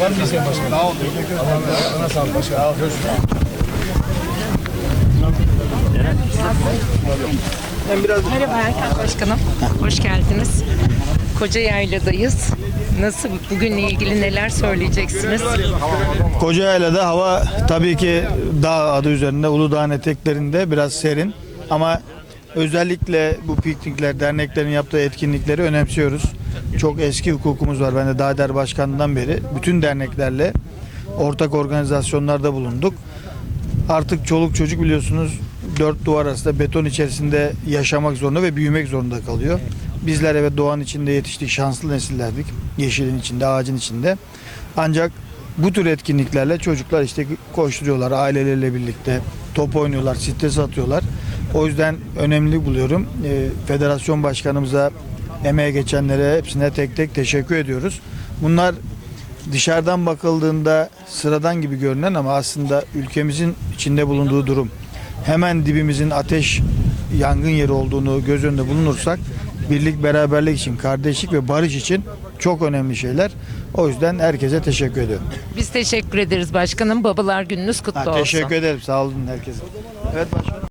Var mı isteyen başkanım? Sağ olun. Sana sağ olun başkanım. Merhaba Erkan Başkanım. Hoş geldiniz. Koca Yayladayız. Nasıl bugünle ilgili neler söyleyeceksiniz? Kocaeli'de hava tabii ki dağ adı üzerinde Uludağ'ın eteklerinde biraz serin ama özellikle bu piknikler, derneklerin yaptığı etkinlikleri önemsiyoruz. Çok eski hukukumuz var. Ben de Dağder Başkanı'ndan beri bütün derneklerle ortak organizasyonlarda bulunduk. Artık çoluk çocuk biliyorsunuz dört duvar arasında beton içerisinde yaşamak zorunda ve büyümek zorunda kalıyor. Bizler evet doğanın içinde yetiştik, şanslı nesillerdik. Yeşilin içinde, ağacın içinde. Ancak bu tür etkinliklerle çocuklar işte koşturuyorlar aileleriyle birlikte, top oynuyorlar, stres atıyorlar. O yüzden önemli buluyorum. Ee, federasyon başkanımıza, emeğe geçenlere hepsine tek tek teşekkür ediyoruz. Bunlar dışarıdan bakıldığında sıradan gibi görünen ama aslında ülkemizin içinde bulunduğu durum hemen dibimizin ateş yangın yeri olduğunu göz önünde bulunursak birlik beraberlik için kardeşlik ve barış için çok önemli şeyler. O yüzden herkese teşekkür ediyorum. Biz teşekkür ederiz başkanım. Babalar gününüz kutlu Ha, olsun. teşekkür ederim. Sağ olun herkese. Evet başkanım.